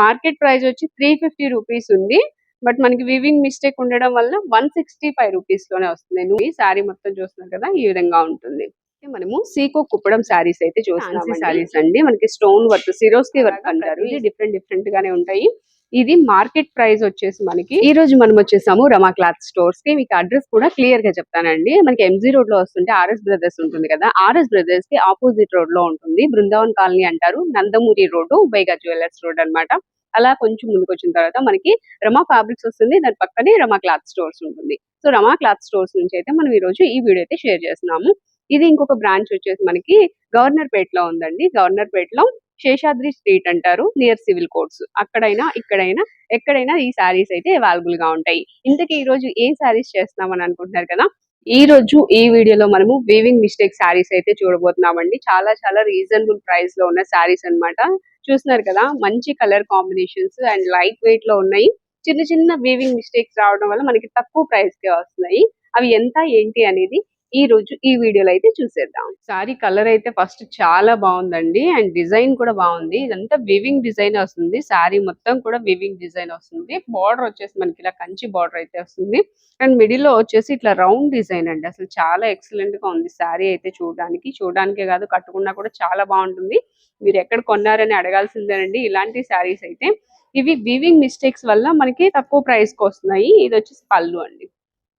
Market price వచ్చి three fifty rupees ఉంది. But మనకి వివింగ్ మిస్టేక్ ఉండడం వల్ల వన్ సిక్స్టీ ఫైవ్ రూపీస్లోనే వస్తుంది. నువ్వు ఈ శారీ మొత్తం చూస్తున్నావు కదా ఈ విధంగా ఉంటుంది. మనము సీకో కుప్పడం శారీస్ అయితే చూస్తున్నాం శారీస్. అండి మనకి స్టోన్ వర్క్ సిరోస్కి వర్క్ అంటారు. ఇది డిఫరెంట్ డిఫరెంట్ గానే ఉంటాయి. ఇది మార్కెట్ ప్రైస్ వచ్చేసి మనకి ఈ రోజు మనం వచ్చేసాము రమా క్లాత్ స్టోర్స్కి. మీకు అడ్రస్ కూడా క్లియర్గా చెప్తానండి. మనకి ఎంజీ రోడ్లో వస్తుంటే ఆర్ఎస్ బ్రదర్స్ ఉంటుంది కదా. ఆర్ఎస్ బ్రదర్స్కి ఆపోజిట్ రోడ్లో ఉంటుంది. బృందావన్ కాలనీ అంటారు. నందమూరి రోడ్ బైగా జ్యువెలర్స్ రోడ్ అన్నమాట. అలా కొంచెం ముందుకు వచ్చిన తర్వాత మనకి రమా ఫ్యాబ్రిక్స్ వస్తుంది. దాని పక్కనే రమా క్లాత్ స్టోర్స్ ఉంటుంది. సో రమా క్లాత్ స్టోర్స్ నుంచి అయితే మనం ఈ రోజు ఈ వీడియో అయితే షేర్ చేస్తున్నాము. ఇది ఇంకొక బ్రాంచ్ వచ్చేసి మనకి గవర్నర్ పేట్లో ఉందండి. గవర్నర్ పేట్లో శేషాద్రి స్ట్రీట్ అంటారు నియర్ సివిల్ కోర్ట్స్ అక్కడైనా ఇక్కడైనా ఎక్కడైనా ఈ శారీస్ అయితే అవైలబుల్గా ఉంటాయి. ఇంతకీ ఈ రోజు ఏం శారీస్ చేస్తున్నామని అనుకుంటున్నారు కదా ఈ రోజు ఈ వీడియోలో మనము వీవింగ్ మిస్టేక్ శారీస్ అయితే చూడబోతున్నామండి. చాలా చాలా రీజనబుల్ ప్రైస్లో ఉన్న శారీస్ అన్నమాట. చూస్తున్నారు కదా మంచి కలర్ కాంబినేషన్స్ అండ్ లైట్ వెయిట్లో ఉన్నాయి. చిన్న చిన్న వీవింగ్ మిస్టేక్స్ రావడం వల్ల మనకి తక్కువ ప్రైస్ కే వస్తున్నాయి. అవి ఎంత ఏంటి అనేది ఈ రోజు ఈ వీడియోలో అయితే చూసేద్దాం. సారీ కలర్ అయితే ఫస్ట్ చాలా బాగుందండి. అండ్ డిజైన్ కూడా బాగుంది. ఇదంతా వివింగ్ డిజైన్ వస్తుంది. సారీ మొత్తం కూడా వివింగ్ డిజైన్ వస్తుంది. బార్డర్ వచ్చేసి మనకి ఇలా కంచి బార్డర్ అయితే వస్తుంది. అండ్ మిడిల్లో వచ్చేసి ఇట్లా రౌండ్ డిజైన్ అండి. అసలు చాలా ఎక్సలెంట్గా ఉంది సారీ అయితే చూడడానికి. చూడడానికే కాదు కట్టుకున్నా కూడా చాలా బాగుంటుంది. మీరు ఎక్కడ కొన్నారని అడగాల్సిందేనండి. ఇలాంటి సారీస్ అయితే. ఇవి వివింగ్ మిస్టేక్స్ వల్ల మనకి తక్కువ ప్రైస్కి వస్తున్నాయి. ఇది వచ్చేసి పళ్ళు అండి.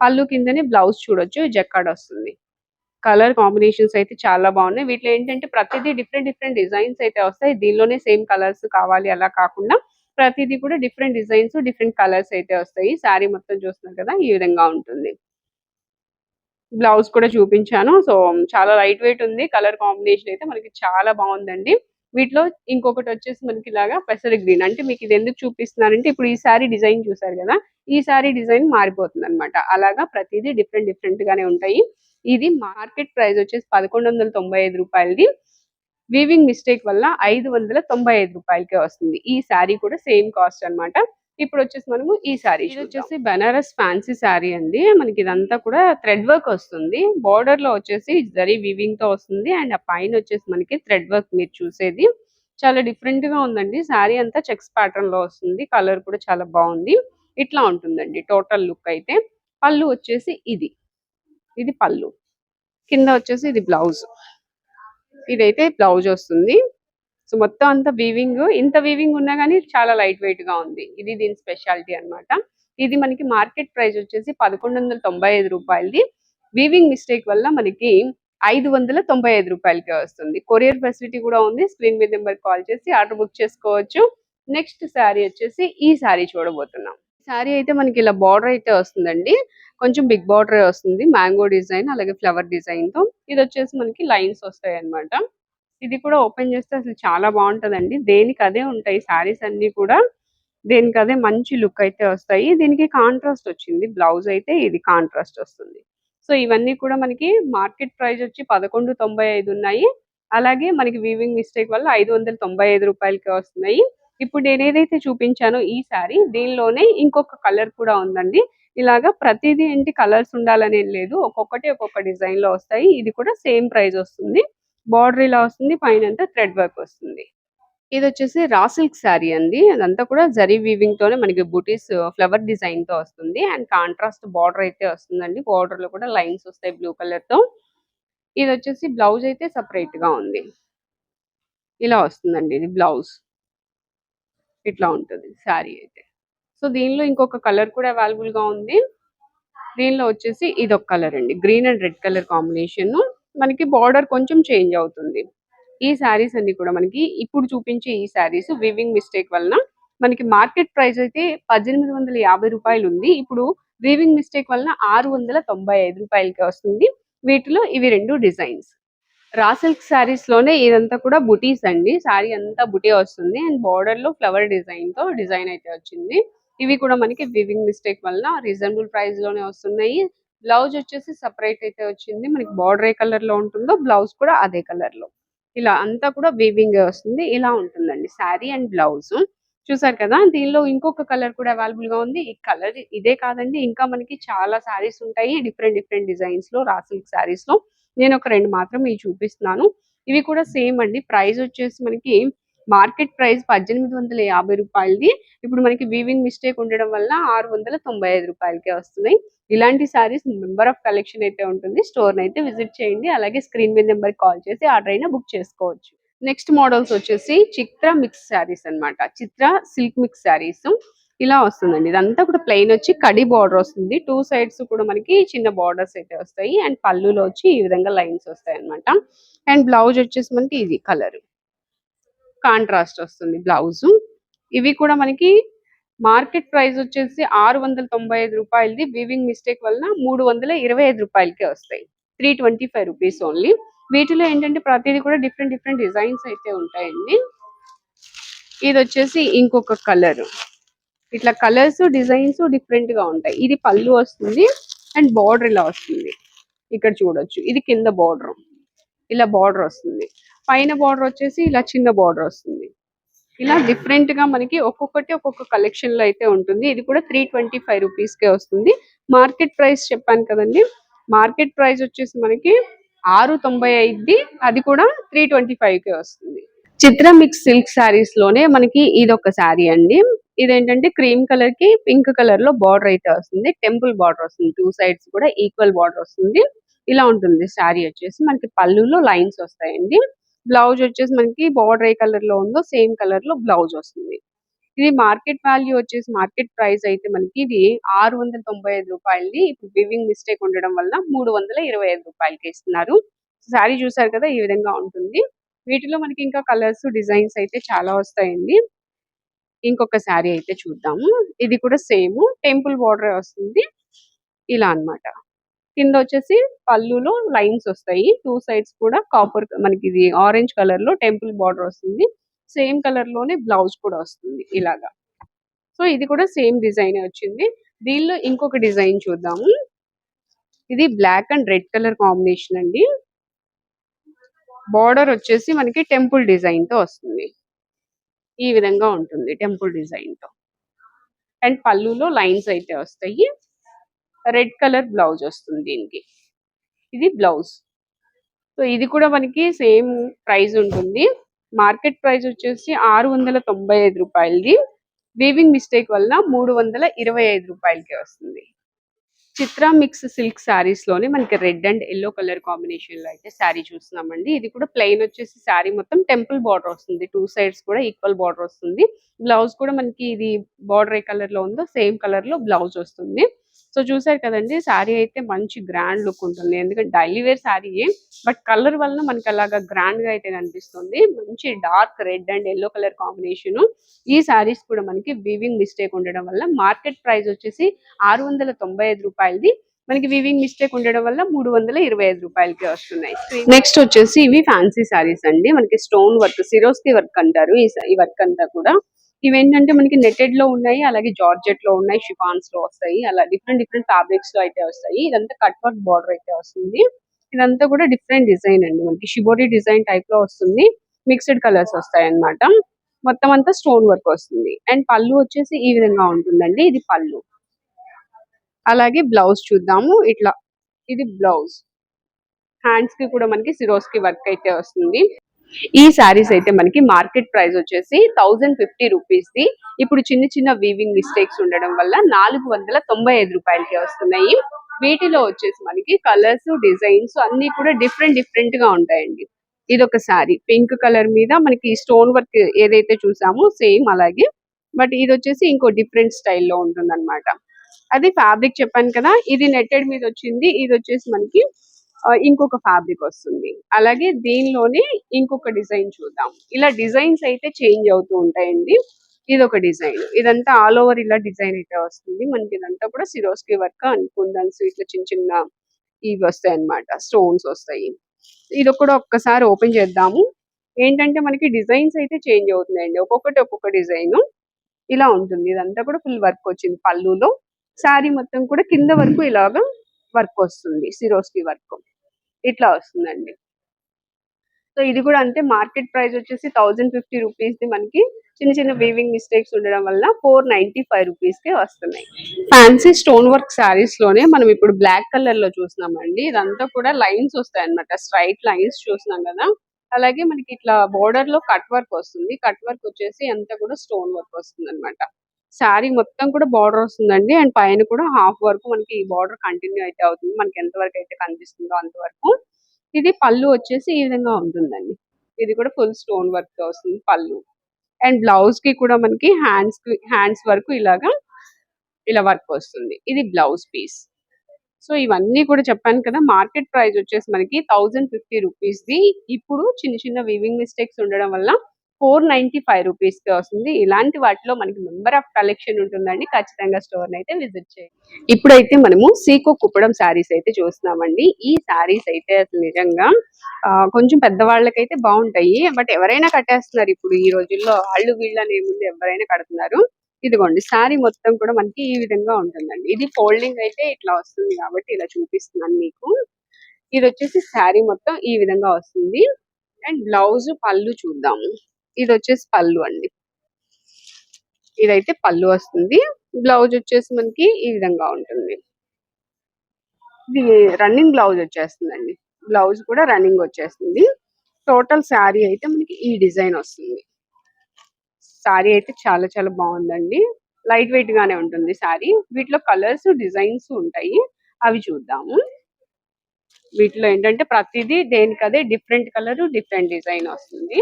పళ్ళు కిందనే బ్లౌజ్ చూడొచ్చు జక్కాడ్ వస్తుంది. కలర్ కాంబినేషన్స్ అయితే చాలా బాగున్నాయి. వీటిలో ఏంటంటే ప్రతిదీ డిఫరెంట్ డిఫరెంట్ డిజైన్స్ అయితే వస్తాయి. దీనిలోనే సేమ్ కలర్స్ కావాలి అలా కాకుండా ప్రతిదీ కూడా డిఫరెంట్ డిజైన్స్ డిఫరెంట్ కలర్స్ అయితే వస్తాయి. శారీ మొత్తం చూస్తున్నారు కదా ఈ విధంగా ఉంటుంది. బ్లౌజ్ కూడా చూపించాను. సో చాలా లైట్ వెయిట్ ఉంది. కలర్ కాంబినేషన్ అయితే మనకి చాలా బాగుందండి. వీటిలో ఇంకొకటి వచ్చేసి మనకి ఇలాగా పెసర గ్రీన్. అంటే మీకు ఇది ఎందుకు చూపిస్తున్నారంటే ఇప్పుడు ఈ సారీ డిజైన్ చూసారు కదా ఈ సారీ డిజైన్ మారిపోతుంది అనమాట అలాగా ప్రతిదీ డిఫరెంట్ డిఫరెంట్ గానే ఉంటాయి. ఇది మార్కెట్ ప్రైస్ వచ్చేసి పదకొండు వందల తొంభై ఐదు రూపాయలది. వీవింగ్ మిస్టేక్ వల్ల ఐదు వందల తొంభై ఐదు రూపాయలకే వస్తుంది. ఈ శారీ కూడా సేమ్ కాస్ట్ అన్నమాట. ఇప్పుడు వచ్చేసి మనము ఈ శారీ ఇది వచ్చేసి బనారస్ ఫ్యాన్సీ శారీ అండి. మనకి ఇదంతా కూడా థ్రెడ్ వర్క్ వస్తుంది. బార్డర్లో వచ్చేసి జరీ వీవింగ్తో వస్తుంది. అండ్ ఆ పైన వచ్చేసి మనకి థ్రెడ్ వర్క్ మీరు చూసేది. చాలా డిఫరెంట్గా ఉందండి. శారీ అంతా చెక్స్ ప్యాటర్న్లో వస్తుంది. కలర్ కూడా చాలా బాగుంది. ఇట్లా ఉంటుందండి. టోటల్ లుక్ అయితే. పళ్ళు వచ్చేసి ఇది. ఇది పళ్ళు. కింద వచ్చేసి ఇది బ్లౌజ్. ఇదైతే బ్లౌజ్ వస్తుంది. సో మొత్తం అంతా వీవింగ్ ఇంత వీవింగ్ ఉన్నా కానీ చాలా లైట్ వెయిట్గా ఉంది. ఇది దీని స్పెషాలిటీ అన్నమాట. ఇది మనకి మార్కెట్ ప్రైస్ వచ్చేసి పదకొండు వందల తొంభై ఐదు రూపాయలది. వీవింగ్ మిస్టేక్ వల్ల మనకి ఐదు వందల తొంభై ఐదు రూపాయలకి వస్తుంది. కొరియర్ ఫెసిలిటీ కూడా ఉంది. స్క్రీన్ మీద నెంబర్ కాల్ చేసి ఆర్డర్ బుక్ చేసుకోవచ్చు. నెక్స్ట్ శారీ వచ్చేసి ఈ శారీ చూడబోతున్నాం. శారీ అయితే మనకి ఇలా బార్డర్ అయితే వస్తుందండి. కొంచెం బిగ్ బార్డర్ వస్తుంది. మ్యాంగో డిజైన్ అలాగే ఫ్లవర్ డిజైన్తో. ఇది వచ్చేసి మనకి లైన్స్ వస్తాయి అన్నమాట ఇది కూడా ఓపెన్ చేస్తే అసలు చాలా బాగుంటదండి. దేనికి అదే ఉంటాయి శారీస్ అన్ని కూడా. దేనికి అదే మంచి లుక్ అయితే వస్తాయి. దీనికి కాంట్రాస్ట్ వచ్చింది. బ్లౌజ్ అయితే ఇది కాంట్రాస్ట్ వస్తుంది. సో ఇవన్నీ కూడా మనకి మార్కెట్ ప్రైస్ వచ్చి పదకొండు తొంభై ఐదు ఉన్నాయి. అలాగే మనకి వీవింగ్ మిస్టేక్ వల్ల ఐదు వందల తొంభై ఐదు రూపాయలకి వస్తున్నాయి. ఇప్పుడు నేను ఏదైతే చూపించానో ఈ సారీ దీనిలోనే ఇంకొక కలర్ కూడా ఉందండి. ఇలాగా ప్రతిదీ ఏంటి కలర్స్ ఉండాలని లేదు. ఒక్కొక్కటి ఒక్కొక్క డిజైన్లో వస్తాయి. ఇది కూడా సేమ్ ప్రైస్ వస్తుంది. బార్డర్ ఇలా వస్తుంది పైన అంతా థ్రెడ్ వర్క్ వస్తుంది. ఇది వచ్చేసి రా సిల్క్ శారీ అండి. అదంతా కూడా జరీ వీవింగ్ తోనే మనకి బుటీస్ ఫ్లవర్ డిజైన్తో వస్తుంది. అండ్ కాంట్రాస్ట్ బార్డర్ అయితే వస్తుందండి. బార్డర్లో కూడా లైన్స్ వస్తాయి బ్లూ కలర్తో. ఇది వచ్చేసి బ్లౌజ్ అయితే సపరేట్గా ఉంది. ఇలా వస్తుందండి ఇది బ్లౌజ్ ఇట్లా ఉంటుంది శారీ అయితే. సో దీనిలో ఇంకొక కలర్ కూడా అవైలబుల్గా ఉంది. దీనిలో వచ్చేసి ఇది ఒక కలర్ అండి. Green and red colour combination మనకి బార్డర్ కొంచెం చేంజ్ అవుతుంది. ఈ శారీస్ అన్ని కూడా మనకి ఇప్పుడు చూపించే ఈ శారీస్ వివింగ్ మిస్టేక్ వలన మనకి మార్కెట్ ప్రైస్ అయితే పద్దెనిమిది వందల యాభై రూపాయలు ఉంది. ఇప్పుడు వీవింగ్ మిస్టేక్ వలన ఆరు వందల తొంభై ఐదు రూపాయలకి వస్తుంది. వీటిలో ఇవి రెండు డిజైన్స్ రా సిల్క్ శారీస్లోనే ఇదంతా కూడా బుటీస్ అండి. శారీ అంతా బుటీ వస్తుంది. అండ్ బార్డర్లో ఫ్లవర్ డిజైన్తో డిజైన్ అయితే వచ్చింది. ఇవి కూడా మనకి వివింగ్ మిస్టేక్ వలన రీజనబుల్ ప్రైస్లోనే వస్తున్నాయి. బ్లౌజ్ వచ్చేసి సపరేట్ అయితే వచ్చింది. మనకి బార్డర్ ఏ కలర్లో ఉంటుందో బ్లౌజ్ కూడా అదే కలర్లో. ఇలా అంతా కూడా వీవింగ్ వస్తుంది. ఇలా ఉంటుందండి. శారీ అండ్ బ్లౌజ్ చూసారు కదా? దీనిలో ఇంకొక కలర్ కూడా అవైలబుల్గా ఉంది. ఈ కలర్ ఇదే కాదండి. ఇంకా మనకి చాలా శారీస్ ఉంటాయి. డిఫరెంట్ డిఫరెంట్ డిజైన్స్లో రాసిల్క్ శారీస్లో. నేను ఒక రెండు మాత్రం ఇవి చూపిస్తున్నాను. ఇవి కూడా సేమ్ అండి. ప్రైస్ వచ్చేసి మనకి మార్కెట్ ప్రైస్ పద్దెనిమిది వందల యాభై రూపాయలది. ఇప్పుడు మనకి వీవింగ్ మిస్టేక్ ఉండడం వల్ల ఆరు వందల తొంభై ఐదు రూపాయలకే వస్తున్నాయి. ఇలాంటి సారీస్ మెంబర్ ఆఫ్ కలెక్షన్ అయితే ఉంటుంది. స్టోర్ అయితే విజిట్ చేయండి. అలాగే స్క్రీన్ మీద నెంబర్ కాల్ చేసి ఆర్డర్ అయినా బుక్ చేసుకోవచ్చు. నెక్స్ట్ మోడల్స్ వచ్చేసి చిత్ర మిక్స్ శారీస్ అన్నమాట. చిత్ర సిల్క్ మిక్స్ శారీస్ ఇలా వస్తుందండి. ఇదంతా కూడా ప్లెయిన్ వచ్చి కడి బార్డర్ వస్తుంది. టూ సైడ్స్ కూడా మనకి చిన్న బార్డర్స్ అయితే వస్తాయి. అండ్ పళ్ళులో వచ్చి ఈ విధంగా లైన్స్ వస్తాయి అన్నమాట. అండ్ బ్లౌజ్ వచ్చేసి మనకి ఇది కలర్ కాంట్రాస్ట్ వస్తుంది బ్లౌజ్ ఇవి కూడా మనకి మార్కెట్ ప్రైస్ వచ్చేసి ఆరు వందల తొంభై ఐదు రూపాయలది వీవింగ్ మిస్టేక్ వలన మూడు వందల ఇరవై ఐదు రూపాయలకే వస్తాయి. Three twenty five rupees only. వీటిలో ఏంటంటే ప్రతిదీ కూడా డిఫరెంట్ డిఫరెంట్ డిజైన్స్ అయితే ఉంటాయండి. ఇది వచ్చేసి ఇంకొక కలర్. ఇట్లా కలర్స్ డిజైన్స్ డిఫరెంట్గా ఉంటాయి. ఇది పళ్ళు వస్తుంది అండ్ బార్డర్ ఇలా వస్తుంది. ఇక్కడ చూడొచ్చు. ఇది కింద బార్డర్. ఇలా బార్డర్ వస్తుంది. పైన బార్డర్ వచ్చేసి ఇలా చిన్న బార్డర్ వస్తుంది. ఇలా డిఫరెంట్గా మనకి ఒక్కొక్కటి ఒక్కొక్క కలెక్షన్లో అయితే ఉంటుంది. ఇది కూడా త్రీ ట్వంటీ ఫైవ్ రూపీస్ కే వస్తుంది. మార్కెట్ ప్రైస్ చెప్పాను కదండి. మార్కెట్ ప్రైస్ వచ్చేసి మనకి ఆరు తొంభై ఐదు అది కూడా త్రీ ట్వంటీ ఫైవ్ కే వస్తుంది. చిత్ర మిక్స్ సిల్క్ శారీస్లోనే మనకి ఇది ఒక శారీ అండి. ఇదేంటంటే క్రీమ్ కలర్కి పింక్ కలర్లో బార్డర్ అయితే వస్తుంది. టెంపుల్ బార్డర్ వస్తుంది. టూ సైడ్స్ కూడా ఈక్వల్ బార్డర్ వస్తుంది. ఇలా ఉంటుంది శారీ వచ్చేసి. మనకి పళ్ళులో లైన్స్ వస్తాయండి. బ్లౌజ్ వచ్చేసి మనకి బార్డర్ ఏ కలర్లో ఉందో సేమ్ కలర్లో బ్లౌజ్ వస్తుంది. ఇది మార్కెట్ వాల్యూ వచ్చేసి మార్కెట్ ప్రైస్ అయితే మనకి ఇది ఆరు వందల తొంభై ఐదు రూపాయలని ఇప్పుడు వివింగ్ మిస్టేక్ ఉండడం వల్ల మూడు వందల ఇరవై ఐదు రూపాయలకి ఇస్తున్నారు. శారీ చూసారు కదా ఈ విధంగా ఉంటుంది. వీటిలో మనకి ఇంకా కలర్స్ డిజైన్స్ అయితే చాలా వస్తాయండి. ఇంకొక శారీ అయితే చూద్దాము. ఇది కూడా సేమ్ టెంపుల్ బార్డర్ వస్తుంది. ఇలా అన్నమాట. కింద వచ్చేసి పళ్ళులో లైన్స్ వస్తాయి. టూ సైడ్స్ కూడా కాపర్ మనకి ఇది ఆరెంజ్ కలర్లో టెంపుల్ బార్డర్ వస్తుంది. సేమ్ కలర్లోనే బ్లౌజ్ కూడా వస్తుంది ఇలాగా. సో ఇది కూడా సేమ్ డిజైన్ వచ్చింది. దీనిలో ఇంకొక డిజైన్ చూద్దాము. ఇది black and red colour combination అండి. బార్డర్ వచ్చేసి మనకి టెంపుల్ డిజైన్తో వస్తుంది. ఈ విధంగా ఉంటుంది టెంపుల్ డిజైన్తో. అండ్ పళ్ళులో లైన్స్ అయితే వస్తాయి. రెడ్ కలర్ బ్లౌజ్ వస్తుంది దీనికి. ఇది బ్లౌజ్. సో ఇది కూడా మనకి సేమ్ ప్రైస్ ఉంటుంది. మార్కెట్ ప్రైస్ వచ్చేసి ఆరు వందల తొంభై ఐదు రూపాయలది. వీవింగ్ మిస్టేక్ వల్ల మూడు వందల ఇరవై ఐదు రూపాయలకి వస్తుంది. చిత్ర మిక్స్ సిల్క్ శారీస్లోనే మనకి రెడ్ అండ్ ఎల్లో కలర్ కాంబినేషన్లో అయితే శారీ చూస్తున్నామండి. ఇది కూడా ప్లెయిన్ వచ్చేసి శారీ మొత్తం టెంపుల్ బార్డర్ వస్తుంది. టూ సైడ్స్ కూడా ఈక్వల్ బార్డర్ వస్తుంది. బ్లౌజ్ కూడా మనకి ఇది బార్డర్ ఏ కలర్లో ఉందో సేమ్ కలర్లో బ్లౌజ్ వస్తుంది. సో చూసారు కదండి శారీ అయితే మంచి గ్రాండ్ లుక్ ఉంటుంది. ఎందుకంటే daily wear sari but colour వలన మనకి అలాగా గ్రాండ్గా అయితే కనిపిస్తుంది. మంచి dark red and yellow colour combination. ఈ శారీస్ కూడా మనకి వీవింగ్ మిస్టేక్ ఉండడం వల్ల మార్కెట్ ప్రైస్ వచ్చేసి ఆరు వందల తొంభై ఐదు రూపాయలది. మనకి వీవింగ్ మిస్టేక్ ఉండడం వల్ల మూడు వందల ఇరవై ఐదు రూపాయలకి వస్తున్నాయి. నెక్స్ట్ వచ్చేసి ఇవి ఫ్యాన్సీ శారీస్ అండి. మనకి స్టోన్ వర్క్ సిరోస్కి వర్క్ అంటారు. ఈ ఈ వర్క్ అంతా కూడా. ఇవేంటంటే మనకి నెటెడ్లో ఉన్నాయి అలాగే జార్జెట్లో ఉన్నాయి షిఫాన్స్లో వస్తాయి అలా డిఫరెంట్ డిఫరెంట్ ఫ్యాబ్రిక్స్లో అయితే వస్తాయి. ఇదంతా కట్ వర్క్ బార్డర్ అయితే వస్తుంది. ఇదంతా కూడా డిఫరెంట్ డిజైన్ అండి మనకి. షిబోరి డిజైన్ టైప్లో వస్తుంది. మిక్స్డ్ కలర్స్ వస్తాయి అన్నమాట మొత్తం అంతా స్టోన్ వర్క్ వస్తుంది. అండ్ పళ్ళు వచ్చేసి ఈ విధంగా ఉంటుందండి. ఇది పళ్ళు. అలాగే బ్లౌజ్ చూద్దాము. ఇట్లా ఇది బ్లౌజ్ హ్యాండ్స్కి కూడా మనకి సిరోస్కి వర్క్ అయితే వస్తుంది. ఈ శారీస్ అయితే మనకి మార్కెట్ ప్రైస్ వచ్చేసి థౌజండ్ ఫిఫ్టీ రూపీస్ ది. ఇప్పుడు చిన్న చిన్న వీవింగ్ మిస్టేక్స్ ఉండడం వల్ల నాలుగు వందల తొంభై ఐదు రూపాయలకి వస్తున్నాయి. వీటిలో వచ్చేసి మనకి కలర్స్ డిజైన్స్ అన్ని కూడా డిఫరెంట్ డిఫరెంట్గా ఉంటాయండి. ఇది ఒక శారీ పింక్ కలర్ మీద మనకి స్టోన్ వర్క్ ఏదైతే చూసామో సేమ్ అలాగే. బట్ ఇది వచ్చేసి ఇంకో డిఫరెంట్ స్టైల్లో ఉంటుంది అనమాట అది ఫ్యాబ్రిక్ చెప్పాను కదా ఇది నెట్టెడ్ మీద వచ్చింది. ఇది వచ్చేసి మనకి ఇంకొక ఫ్యాబ్రిక్ వస్తుంది. అలాగే దీనిలోనే ఇంకొక డిజైన్ చూద్దాం. ఇలా డిజైన్స్ అయితే చేంజ్ అవుతూ ఉంటాయండి. ఇది ఒక డిజైన్ ఇదంతా ఆల్ ఓవర్ ఇలా డిజైన్ అయితే వస్తుంది. మనకి ఇదంతా కూడా సిరోస్కి వర్క్ అండ్ ఇట్లా చిన్న చిన్న ఇవి వస్తాయి అన్నమాట. స్టోన్స్ వస్తాయి. ఇది కూడా ఒక్కసారి ఓపెన్ చేద్దాము. ఏంటంటే మనకి డిజైన్స్ అయితే చేంజ్ అవుతున్నాయండి. ఒక్కొక్కటి ఒక్కొక్క డిజైన్ ఇలా ఉంటుంది. ఇదంతా కూడా ఫుల్ వర్క్ వచ్చింది పళ్ళులో. శారీ మొత్తం కూడా కింద వరకు ఇలాగా వర్క్ వస్తుంది సిరోస్కి వర్క్. ఇట్లా వస్తుందండి. సో ఇది కూడా అంతే మార్కెట్ ప్రైస్ వచ్చేసి థౌజండ్ ఫిఫ్టీ రూపీస్ది మనకి చిన్న చిన్న వీవింగ్ మిస్టేక్స్ ఉండడం వల్ల ఫోర్ నైన్టీ ఫైవ్ రూపీస్కే వస్తున్నాయి. ఫ్యాన్సీ స్టోన్ వర్క్ శారీస్లోనే మనం ఇప్పుడు బ్లాక్ కలర్లో చూస్తున్నామండి. ఇదంతా కూడా లైన్స్ వస్తాయి అనమాట స్ట్రైట్ లైన్స్ చూసినాం కదా. అలాగే మనకి ఇట్లా బోర్డర్లో కట్ వర్క్ వస్తుంది. కట్ వర్క్ వచ్చేసి అంతా కూడా స్టోన్ వర్క్ వస్తుంది అనమాట శారీ మొత్తం కూడా బార్డర్ వస్తుందండి. అండ్ పైన కూడా హాఫ్ వరకు మనకి ఈ బార్డర్ కంటిన్యూ అయితే అవుతుంది. మనకి ఎంత వరకు అయితే కనిపిస్తుందో అంతవరకు ఇది పళ్ళు వచ్చేసి ఈ విధంగా ఉంటుందండి. ఇది కూడా ఫుల్ స్టోన్ వర్క్ వస్తుంది పళ్ళు. అండ్ బ్లౌజ్కి కూడా మనకి హ్యాండ్స్ హ్యాండ్స్ వరకు ఇలాగా ఇలా వర్క్ వస్తుంది. ఇది బ్లౌజ్ పీస్. సో ఇవన్నీ కూడా చెప్పాను కదా మార్కెట్ ప్రైస్ వచ్చేసి మనకి థౌజండ్ ఫిఫ్టీ రూపీస్ ది ఇప్పుడు చిన్న చిన్న వీవింగ్ మిస్టేక్స్ ఉండడం వల్ల ఫోర్ నైన్టీ ఫైవ్ రూపీస్కి వస్తుంది. ఇలాంటి వాటిలో మనకి మెంబర్ ఆఫ్ కలెక్షన్ ఉంటుందండి. ఖచ్చితంగా స్టోర్ అయితే విజిట్ చేయండి. ఇప్పుడైతే మనము సీకో కుప్పడం శారీస్ అయితే చూస్తున్నామండి. ఈ శారీస్ అయితే అసలు నిజంగా కొంచెం పెద్దవాళ్ళకైతే బాగుంటాయి. బట్ ఎవరైనా కట్టేస్తున్నారు ఇప్పుడు ఈ రోజుల్లో వాళ్ళు వీళ్ళని ఏముంది ఎవరైనా కడుతున్నారు ఇదిగోండి శారీ మొత్తం కూడా మనకి ఈ విధంగా ఉంటుందండి. ఇది ఫోల్డింగ్ అయితే ఇట్లా వస్తుంది కాబట్టి ఇలా చూపిస్తున్నాను మీకు. ఇది వచ్చేసి శారీ మొత్తం ఈ విధంగా వస్తుంది. అండ్ బ్లౌజ్ పళ్ళు చూద్దాము. ఇది వచ్చేసి పళ్ళు అండి. ఇదైతే పళ్ళు వస్తుంది. బ్లౌజ్ వచ్చేసి మనకి ఈ విధంగా ఉంటుంది. ఇది రన్నింగ్ బ్లౌజ్ వచ్చేస్తుందండి. బ్లౌజ్ కూడా రన్నింగ్ వచ్చేస్తుంది. టోటల్ శారీ అయితే మనకి ఈ డిజైన్ వస్తుంది. శారీ అయితే చాలా చాలా బాగుందండి. లైట్ వెయిట్ గానే ఉంటుంది శారీ. వీటిలో కలర్స్ డిజైన్స్ ఉంటాయి. అవి చూద్దాము. వీటిలో ఏంటంటే ప్రతిదీ దేనికదే డిఫరెంట్ కలర్ డిఫరెంట్ డిజైన్ వస్తుంది.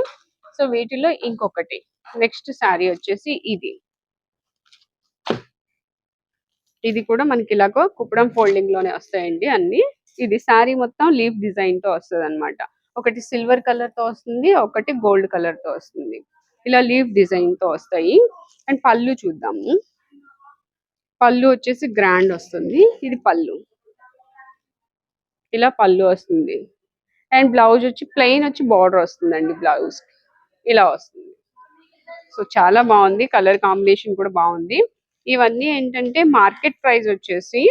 సో వీటిలో ఇంకొకటి. నెక్స్ట్ శారీ వచ్చేసి ఇది. ఇది కూడా మనకి ఇలాగో కుప్పడం ఫోల్డింగ్లోనే వస్తాయండి అన్ని. ఇది శారీ మొత్తం లీఫ్ డిజైన్తో వస్తుంది అనమాట ఒకటి సిల్వర్ కలర్తో వస్తుంది ఒకటి గోల్డ్ కలర్తో వస్తుంది. ఇలా లీఫ్ డిజైన్తో వస్తాయి. అండ్ పళ్ళు చూద్దాము. పళ్ళు వచ్చేసి గ్రాండ్ వస్తుంది. ఇది పళ్ళు. ఇలా పళ్ళు వస్తుంది. అండ్ బ్లౌజ్ వచ్చి ప్లెయిన్ వచ్చి బార్డర్ వస్తుందండి బ్లౌజ్ ఇలా వస్తుంది. సో చాలా బాగుంది. కలర్ కాంబినేషన్ కూడా బాగుంది. ఇవన్నీ ఏంటంటే మార్కెట్ ప్రైస్ వచ్చేసి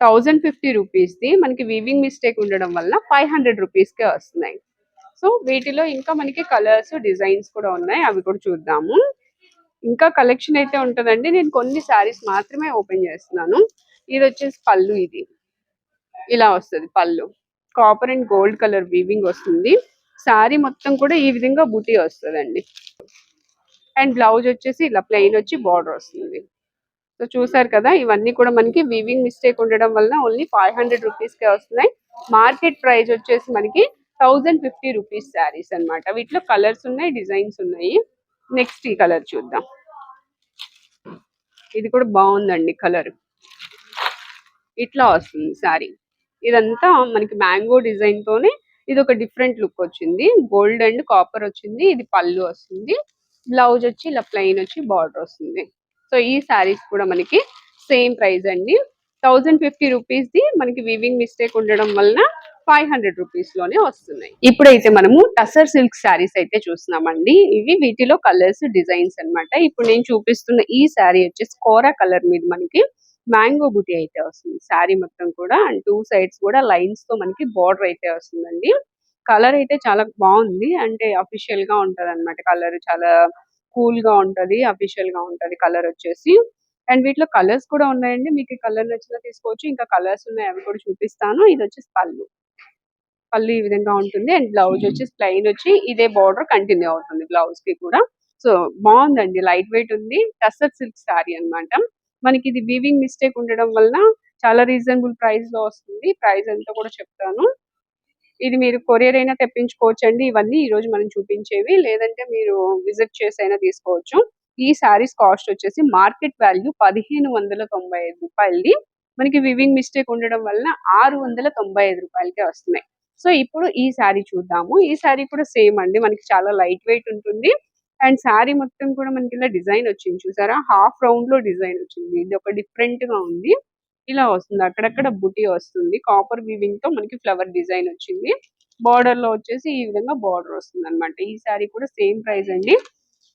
థౌజండ్ ఫిఫ్టీ రూపీస్ది. మనకి వీవింగ్ మిస్టేక్ ఉండడం వల్ల ఫైవ్ హండ్రెడ్ రూపీస్కే వస్తున్నాయి. సో వీటిలో ఇంకా మనకి కలర్స్ డిజైన్స్ కూడా ఉన్నాయి. అవి కూడా చూద్దాము. ఇంకా కలెక్షన్ అయితే ఉంటుందండి. నేను కొన్ని శారీస్ మాత్రమే ఓపెన్ చేస్తున్నాను. ఇది వచ్చేసి పళ్ళు ఇది. ఇలా వస్తుంది పళ్ళు. Copper and gold colour weaving వస్తుంది. శారీ మొత్తం కూడా ఈ విధంగా బుటీ వస్తుందండి. అండ్ బ్లౌజ్ వచ్చేసి ఇలా ప్లెయిన్ వచ్చి బార్డర్ వస్తుంది. సో చూసారు కదా ఇవన్నీ కూడా మనకి వీవింగ్ మిస్టేక్ ఉండడం వల్ల ఓన్లీ ఫైవ్ హండ్రెడ్ రూపీస్కే వస్తున్నాయి. మార్కెట్ ప్రైస్ వచ్చేసి మనకి థౌజండ్ ఫిఫ్టీ రూపీస్ శారీస్ అన్నమాట. వీటిలో కలర్స్ ఉన్నాయి డిజైన్స్ ఉన్నాయి. నెక్స్ట్ ఈ కలర్ చూద్దాం. ఇది కూడా బాగుందండి కలర్ ఇట్లా వస్తుంది శారీ ఇదంతా మనకి మ్యాంగో డిజైన్ తోనే ఇది ఒక డిఫరెంట్ లుక్ వచ్చింది. గోల్డ్ అండ్ కాపర్ వచ్చింది. ఇది పళ్ళు వస్తుంది. బ్లౌజ్ వచ్చి ఇలా ప్లెయిన్ వచ్చి బార్డర్ వస్తుంది. సో ఈ శారీస్ కూడా మనకి సేమ్ ప్రైస్ అండి. థౌజండ్ ఫిఫ్టీ రూపీస్ ది మనకి వివింగ్ మిస్టేక్ ఉండడం వలన ఫైవ్ హండ్రెడ్ రూపీస్లోనే వస్తున్నాయి. ఇప్పుడైతే మనము టసర్ సిల్క్ శారీస్ అయితే చూస్తున్నామండి. ఇవి వీటిలో కలర్స్ డిజైన్స్ అన్నమాట. ఇప్పుడు నేను చూపిస్తున్న ఈ శారీ వచ్చేసి కోరా కలర్ మీద మనకి మ్యాంగో బుటీ అయితే వస్తుంది. శారీ మొత్తం కూడా అండ్ టూ సైడ్స్ కూడా లైన్స్తో మనకి బార్డర్ అయితే వస్తుందండి. కలర్ అయితే చాలా బాగుంది. అంటే అఫీషియల్గా ఉంటది అనమాట కలర్ చాలా కూల్గా ఉంటది. అఫీషియల్గా ఉంటది కలర్ వచ్చేసి. అండ్ వీటిలో కలర్స్ కూడా ఉన్నాయండి. మీకు కలర్ నచ్చినా తీసుకోవచ్చు. ఇంకా కలర్స్ ఉన్నాయి. అవి కూడా చూపిస్తాను. ఇది వచ్చేసి పళ్ళు. పళ్ళు ఈ విధంగా ఉంటుంది. అండ్ బ్లౌజ్ వచ్చేసి ప్లెయిన్ వచ్చి ఇదే బార్డర్ కంటిన్యూ అవుతుంది బ్లౌజ్కి కూడా. సో బాగుందండి. లైట్ వెయిట్ ఉంది. టస్సర్ సిల్క్ సారీ అన్నమాట. మనకి ఇది వీవింగ్ మిస్టేక్ ఉండడం వలన చాలా రీజనబుల్ ప్రైస్లో వస్తుంది. ప్రైస్ ఎంతో కూడా చెప్తాను. ఇది మీరు కొరియర్ అయినా తెప్పించుకోవచ్చు అండి ఇవన్నీ ఈ రోజు మనం చూపించేవి. లేదంటే మీరు విజిట్ చేసి అయినా తీసుకోవచ్చు. ఈ సారీస్ కాస్ట్ వచ్చేసి మార్కెట్ వాల్యూ పదిహేను వందల తొంభై ఐదు రూపాయలది. మనకి వివింగ్ మిస్టేక్ ఉండడం వలన ఆరు వందల తొంభై ఐదు రూపాయలకే వస్తున్నాయి. సో ఇప్పుడు ఈ శారీ చూద్దాము. ఈ శారీ కూడా సేమ్ అండి. మనకి చాలా లైట్ వెయిట్ ఉంటుంది. అండ్ శారీ మొత్తం కూడా మనకి ఇలా డిజైన్ వచ్చింది. చూసారా? హాఫ్ రౌండ్లో డిజైన్ వచ్చింది. ఇది ఒక డిఫరెంట్గా ఉంది. ఇలా వస్తుంది. అక్కడక్కడ బుటీ వస్తుంది. కాపర్ వీవింగ్తో మనకి ఫ్లవర్ డిజైన్ వచ్చింది. బార్డర్లో వచ్చేసి ఈ విధంగా బార్డర్ వస్తుంది అనమాట ఈ శారీ కూడా సేమ్ ప్రైస్ అండి.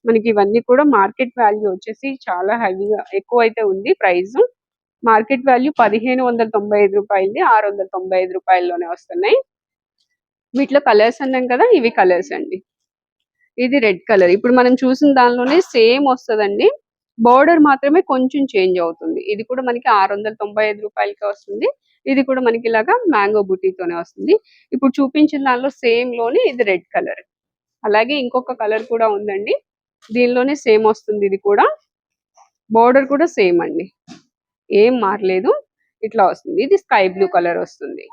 మనకి ఇవన్నీ కూడా మార్కెట్ వాల్యూ వచ్చేసి చాలా హైవీగా ఎక్కువ అయితే ఉంది ప్రైస్ మార్కెట్ వాల్యూ పదిహేను వందల తొంభై ఐదు రూపాయలది. ఆరు వందల తొంభై ఐదు రూపాయల్లోనే వస్తున్నాయి. వీటిలో కలర్స్ అన్నాం కదా? ఇవి కలర్స్ అండి. ఇది రెడ్ కలర్. ఇప్పుడు మనం చూసిన దానిలోనే సేమ్ వస్తుందండి. బోర్డర్ మాత్రమే కొంచెం చేంజ్ అవుతుంది. ఇది కూడా మనకి ఆరు వందల తొంభై ఐదు రూపాయలకి వస్తుంది. ఇది కూడా మనకి ఇలాగా మ్యాంగో బుటీతోనే వస్తుంది. ఇప్పుడు చూపించిన దానిలో సేమ్లోనే ఇది రెడ్ కలర్. అలాగే ఇంకొక కలర్ కూడా ఉందండి. దీనిలోనే సేమ్ వస్తుంది ఇది కూడా. బోర్డర్ కూడా సేమ్ అండి. ఏం మారలేదు. ఇట్లా వస్తుంది. ఇది స్కై బ్లూ కలర్ వస్తుంది.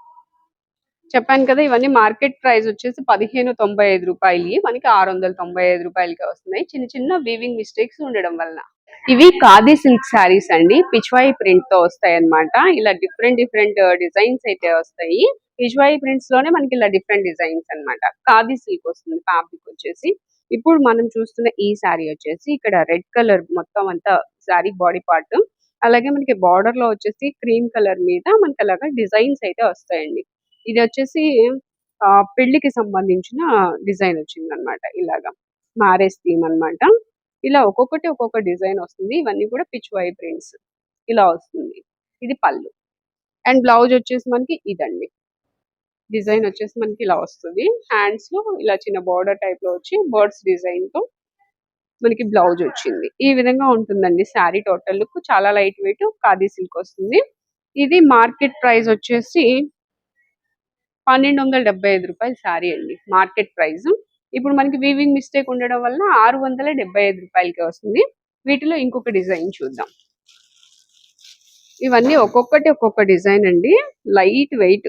చెప్పాను కదా ఇవన్నీ మార్కెట్ ప్రైస్ వచ్చేసి పదిహేను తొంభై ఐదు రూపాయలు మనకి ఆరు వందల తొంభై ఐదు రూపాయలకి వస్తున్నాయి. చిన్న చిన్న వీవింగ్ మిస్టేక్స్ ఉండడం వలన. ఇవి ఖాదీ సిల్క్ శారీస్ అండి. పిచ్వాయి ప్రింట్తో వస్తాయి అన్నమాట ఇలా డిఫరెంట్ డిఫరెంట్ డిజైన్స్ అయితే వస్తాయి. పిచ్వాయి ప్రింట్స్లోనే మనకి ఇలా డిఫరెంట్ డిజైన్స్ అన్నమాట. ఖాదీ సిల్క్ వస్తుంది ఫ్యాబ్రిక్ వచ్చేసి. ఇప్పుడు మనం చూస్తున్న ఈ శారీ వచ్చేసి ఇక్కడ రెడ్ కలర్ మొత్తం అంతా శారీ బాడీ పార్ట్ అలాగే మనకి బార్డర్లో వచ్చేసి క్రీమ్ కలర్ మీద మనకి అలాగా డిజైన్స్ అయితే వస్తాయండి. ఇది వచ్చేసి ఆ పెళ్ళికి సంబంధించిన డిజైన్ వచ్చింది అనమాట ఇలాగా. మ్యారేజ్ థీమ్ అన్నమాట ఇలా ఒక్కొక్కటి ఒక్కొక్క డిజైన్ వస్తుంది. ఇవన్నీ కూడా పిచ్ వై ప్రింట్స్ ఇలా వస్తుంది. ఇది పళ్ళు. అండ్ బ్లౌజ్ వచ్చేసి మనకి ఇదండి. డిజైన్ వచ్చేసి మనకి ఇలా వస్తుంది. హ్యాండ్స్లో ఇలా చిన్న బార్డర్ టైప్లో వచ్చి బర్డ్స్ డిజైన్తో మనకి బ్లౌజ్ వచ్చింది. ఈ విధంగా ఉంటుందండి శారీ టోటల్ లుక్. చాలా లైట్ వెయిట్ ఖాదీ సిల్క్ వస్తుంది. ఇది మార్కెట్ ప్రైస్ వచ్చేసి పన్నెండు వందల డెబ్బై ఐదు రూపాయలు శారీ అండి మార్కెట్ ప్రైస్. ఇప్పుడు మనకి వీవింగ్ మిస్టేక్ ఉండడం వల్ల ఆరు వందల డెబ్బై ఐదు రూపాయలకి వస్తుంది. వీటిలో ఇంకొక డిజైన్ చూద్దాం. ఇవన్నీ ఒక్కొక్కటి ఒక్కొక్క డిజైన్ అండి లైట్ వెయిట్.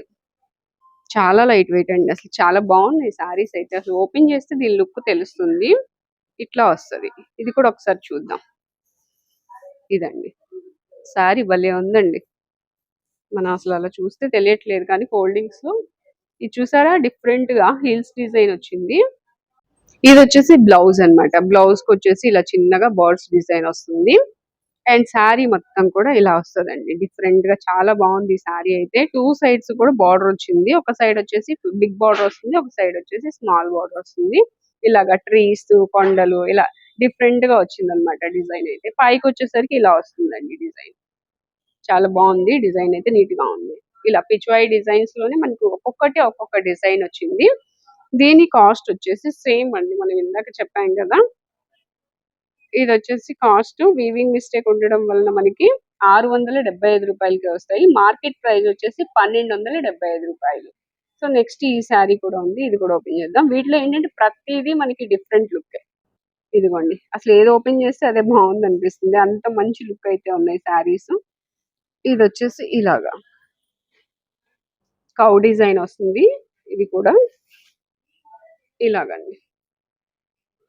చాలా లైట్ వెయిట్ అండి అసలు చాలా బాగున్నాయి సారీస్ అయితే. అసలు ఓపెన్ చేస్తే దీని లుక్ తెలుస్తుంది. ఇట్లా వస్తుంది. ఇది కూడా ఒకసారి చూద్దాం. ఇదండి. సారీ భలే ఉందండి. మనం అసలు అలా చూస్తే తెలియట్లేదు కానీ ఫోల్డింగ్స్ ఇది చూసారా? డిఫరెంట్గా హీల్స్ డిజైన్ వచ్చింది. ఇది వచ్చేసి బ్లౌజ్ అన్నమాట. బ్లౌజ్కి వచ్చేసి ఇలా చిన్నగా బర్డ్స్ డిజైన్ వస్తుంది. అండ్ శారీ మొత్తం కూడా ఇలా వస్తుందండి. డిఫరెంట్గా చాలా బాగుంది ఈ శారీ అయితే. టూ సైడ్స్ కూడా బార్డర్ వచ్చింది. ఒక సైడ్ వచ్చేసి బిగ్ బార్డర్ వస్తుంది. ఒక సైడ్ వచ్చేసి స్మాల్ బార్డర్ వస్తుంది. ఇలాగా ట్రీస్ కొండలు ఇలా డిఫరెంట్గా వచ్చింది అనమాట డిజైన్ అయితే. పైకి వచ్చేసరికి ఇలా వస్తుందండి డిజైన్ చాలా బాగుంది. డిజైన్ అయితే నీట్గా ఉంది. ఇలా పిచ్వాయి డిజైన్స్లోనే మనకు ఒక్కొక్కటి ఒక్కొక్క డిజైన్ వచ్చింది. దీని కాస్ట్ వచ్చేసి సేమ్ అండి. మనం ఇందాక చెప్పాం కదా. ఇది వచ్చేసి కాస్ట్ వీవింగ్ మిస్టేక్ ఉండడం వలన మనకి ఆరు వందల డెబ్బై ఐదు రూపాయలకి వస్తాయి. మార్కెట్ ప్రైస్ వచ్చేసి పన్నెండు వందల డెబ్బై ఐదు రూపాయలు. సో నెక్స్ట్ ఈ శారీ కూడా ఉంది. ఇది కూడా ఓపెన్ చేద్దాం. వీటిలో ఏంటంటే ప్రతిదీ మనకి డిఫరెంట్ లుక్. ఇదిగోండి. అసలు ఏది ఓపెన్ చేస్తే అదే బాగుంది అనిపిస్తుంది. అంత మంచి లుక్ అయితే ఉన్నాయి శారీస్. ఇది వచ్చేసి ఇలాగా. కౌ డిజైన్ వస్తుంది. ఇది కూడా ఇలాగండి.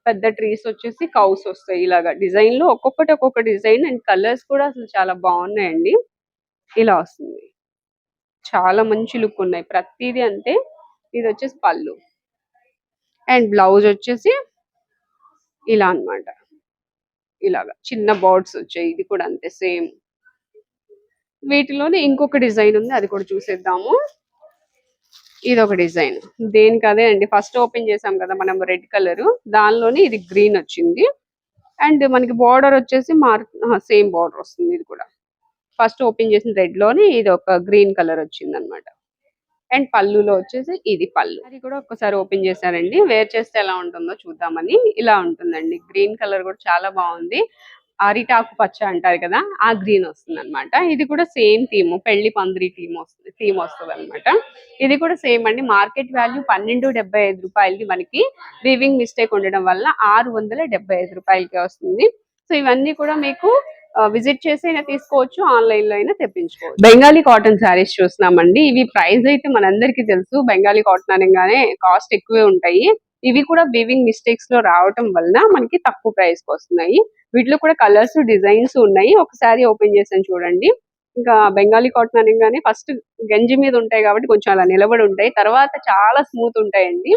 పెద్ద ట్రీస్ వచ్చేసి కౌస్ వస్తాయి ఇలాగా. డిజైన్లో ఒక్కొక్కటి ఒక్కొక్క డిజైన్ అండ్ కలర్స్ కూడా అసలు చాలా బాగున్నాయండి. ఇలా వస్తుంది. చాలా మంచి లుక్ ఉన్నాయి. ప్రతిదీ అంతే ఇది వచ్చేసి పళ్ళు. అండ్ బ్లౌజ్ వచ్చేసి ఇలా అన్నమాట. ఇలాగా. చిన్న బర్డ్స్ వచ్చాయి. ఇది కూడా అంతే సేమ్. వీటిలోనే ఇంకొక డిజైన్ ఉంది. అది కూడా చూసేద్దాము. ఇది ఒక డిజైన్. దేనికి అదే అండి? ఫస్ట్ ఓపెన్ చేసాం కదా మనం రెడ్ కలర్. దానిలోనే ఇది గ్రీన్ వచ్చింది. అండ్ మనకి బార్డర్ వచ్చేసి మార్ సేమ్ బార్డర్ వస్తుంది ఇది కూడా. ఫస్ట్ ఓపెన్ చేసిన రెడ్లోనే ఇది ఒక గ్రీన్ కలర్ వచ్చింది అనమాట అండ్ పళ్ళులో వచ్చేసి ఇది పళ్ళు. అది కూడా ఒక్కసారి ఓపెన్ చేశారండి. వేర్ చేస్తే ఎలా ఉంటుందో చూద్దామని. ఇలా ఉంటుందండి. గ్రీన్ కలర్ కూడా చాలా బాగుంది. అరిటాకు పచ్చ అంటారు కదా ఆ గ్రీన్ వస్తుంది అనమాట ఇది కూడా సేమ్ థీమ్ పెళ్ళి పందిరి థీమ్ వస్తుంది థీమ్ వస్తుంది అనమాట ఇది కూడా సేమ్ అండి. మార్కెట్ వాల్యూ పన్నెండు డెబ్బై ఐదు రూపాయలకి మనకి వీవింగ్ మిస్టేక్ ఉండడం వల్ల ఆరు వందల డెబ్బై ఐదు రూపాయలకి వస్తుంది. సో ఇవన్నీ కూడా మీకు విజిట్ చేసి అయినా తీసుకోవచ్చు ఆన్లైన్లో అయినా తెప్పించుకోవచ్చు. బెంగాలీ కాటన్ శారీస్ చూస్తున్నామండి. ఇవి ప్రైస్ అయితే మనందరికీ తెలుసు. బెంగాలీ కాటన్ అనగానే కాస్ట్ ఎక్కువే ఉంటాయి. ఇవి కూడా వీవింగ్ మిస్టేక్స్లో రావటం వలన మనకి తక్కువ ప్రైస్కి వస్తున్నాయి. వీటిలో కూడా కలర్స్ డిజైన్స్ ఉన్నాయి. ఒకసారి ఓపెన్ చేసాను చూడండి. ఇంకా బెంగాలీ కాటన్ అనగానే ఫస్ట్ గంజి మీద ఉంటాయి కాబట్టి కొంచెం అలా నిలబడి ఉంటాయి. తర్వాత చాలా స్మూత్ ఉంటాయండి.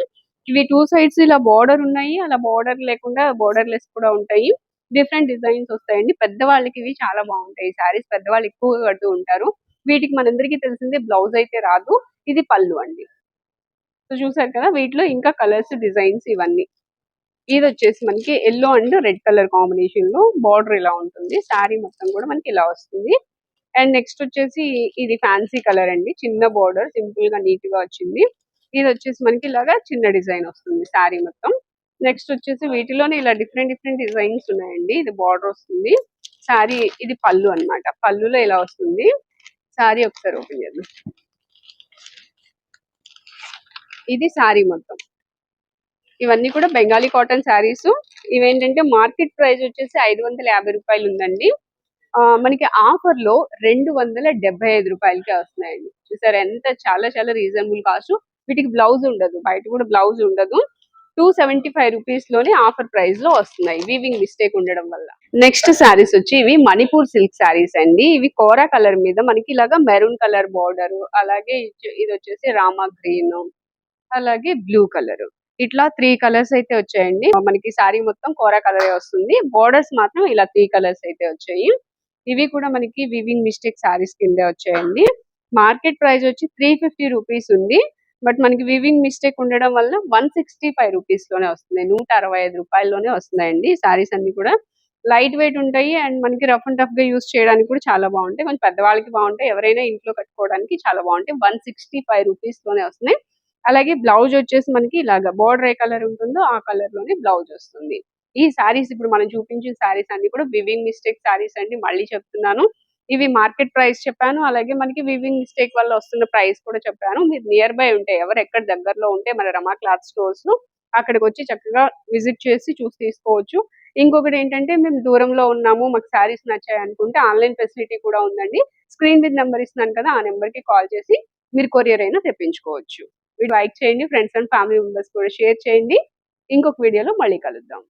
ఇవి టూ సైడ్స్ ఇలా బార్డర్ ఉన్నాయి. అలా బార్డర్ లేకుండా బార్డర్ లెస్ కూడా ఉంటాయి. డిఫరెంట్ డిజైన్స్ వస్తాయండి. పెద్దవాళ్ళకి ఇవి చాలా బాగుంటాయి. సారీస్ పెద్దవాళ్ళు ఎక్కువగా కడుతూ ఉంటారు. వీటికి మనందరికీ తెలిసింది బ్లౌజ్ అయితే రాదు. ఇది పళ్ళు అండి. సో చూసారు కదా వీటిలో ఇంకా కలర్స్ డిజైన్స్ ఇవన్నీ. ఇది వచ్చేసి మనకి ఎల్లో అండ్ రెడ్ కలర్ కాంబినేషన్లో బార్డర్ ఇలా ఉంటుంది. శారీ మొత్తం కూడా మనకి ఇలా వస్తుంది. అండ్ నెక్స్ట్ వచ్చేసి ఇది ఫ్యాన్సీ కలర్ అండి. చిన్న బార్డర్ సింపుల్గా నీట్గా వచ్చింది. ఇది వచ్చేసి మనకి ఇలాగా చిన్న డిజైన్ వస్తుంది శారీ మొత్తం. నెక్స్ట్ వచ్చేసి వీటిలోనే ఇలా డిఫరెంట్ డిఫరెంట్ డిజైన్స్ ఉన్నాయండి. ఇది బార్డర్ వస్తుంది. శారీ ఇది పళ్ళు అన్నమాట. పళ్ళులో ఇలా వస్తుంది. సారీ ఒకసారి ఓపెన్ చేద్దాం. ఇది సారీ మొత్తం. ఇవన్నీ కూడా బెంగాలీ కాటన్ శారీస్ ఇవేంటంటే మార్కెట్ ప్రైస్ వచ్చేసి ఐదు వందల యాభై రూపాయలు ఉందండి. ఆ, మనకి ఆఫర్లో రెండు వందల డెబ్బై ఐదు రూపాయలకే వస్తున్నాయండి. చూసారు ఎంత చాలా చాలా రీజనబుల్ కాస్ట్ వీటికి బ్లౌజ్ ఉండదు బయట కూడా బ్లౌజ్ ఉండదు. టూ సెవెంటీ ఫైవ్ రూపీస్లోనే ఆఫర్ ప్రైస్లో వస్తున్నాయి. వీవింగ్ మిస్టేక్ ఉండడం వల్ల. నెక్స్ట్ శారీస్ వచ్చి ఇవి మణిపూర్ సిల్క్ శారీస్ అండి. ఇవి కోరా కలర్ మీద మనకి ఇలాగా మెరూన్ కలర్ బార్డర్ అలాగే ఇది- ఇది వచ్చేసి రామా గ్రీన్ అలాగే బ్లూ కలర్ ఇట్లా త్రీ కలర్స్ అయితే వచ్చాయండి. మనకి సారీ మొత్తం కోరా కలర్ వస్తుంది. బోర్డర్స్ మాత్రం ఇలా త్రీ కలర్స్ అయితే వచ్చాయి. ఇవి కూడా మనకి వివింగ్ మిస్టేక్ సారీస్ కిందే వచ్చాయండి. మార్కెట్ ప్రైస్ వచ్చి త్రీ ఫిఫ్టీ రూపీస్ ఉంది. బట్ మనకి వివింగ్ మిస్టేక్ ఉండడం వల్ల వన్ సిక్స్టీ ఫైవ్ రూపీస్లోనే వస్తుంది నూట అరవై ఐదు రూపాయల్లోనే వస్తున్నాయండి సారీస్ అన్ని కూడా. లైట్ వెయిట్ ఉంటాయి అండ్ మనకి రఫ్ అండ్ టఫ్గా యూస్ చేయడానికి కూడా చాలా బాగుంటాయి. కొంచెం పెద్దవాళ్ళకి బాగుంటాయి. ఎవరైనా ఇంట్లో కట్టుకోవడానికి చాలా బాగుంటాయి. వన్ సిక్స్టీ ఫైవ్ రూపీస్లోనే వస్తున్నాయి. అలాగే బ్లౌజ్ వచ్చేసి మనకి ఇలాగ బోర్డర్ ఏ కలర్ ఉంటుందో ఆ కలర్లోనే బ్లౌజ్ వస్తుంది. ఈ సారీస్ ఇప్పుడు మనం చూపించిన సారీస్ అన్ని కూడా వివింగ్ మిస్టేక్ సారీస్ అండి మళ్ళీ చెప్తున్నాను. ఇవి మార్కెట్ ప్రైస్ చెప్పాను అలాగే మనకి వివింగ్ మిస్టేక్ వల్ల వస్తున్న ప్రైస్ కూడా చెప్పాను. మీరు నియర్ బై ఉంటే ఎవరు ఎక్కడ దగ్గరలో ఉంటే మన రమా క్లాత్ స్టోర్స్లో అక్కడికి వచ్చి చక్కగా విజిట్ చేసి చూసి తీసుకోవచ్చు. ఇంకొకటి ఏంటంటే మేము దూరంలో ఉన్నాము మాకు శారీస్ నచ్చాయి అనుకుంటే ఆన్లైన్ ఫెసిలిటీ కూడా ఉందండి. స్క్రీన్ మీద నెంబర్ ఇస్తున్నాను కదా ఆ నెంబర్కి కాల్ చేసి మీరు కొరియర్ అయినా తెప్పించుకోవచ్చు. వీడియో లైక్ చేయండి ఫ్రెండ్స్ అండ్ ఫ్యామిలీ మెంబర్స్ కూడా షేర్ చేయండి. ఇంకొక వీడియోలో మళ్ళీ కలుద్దాం.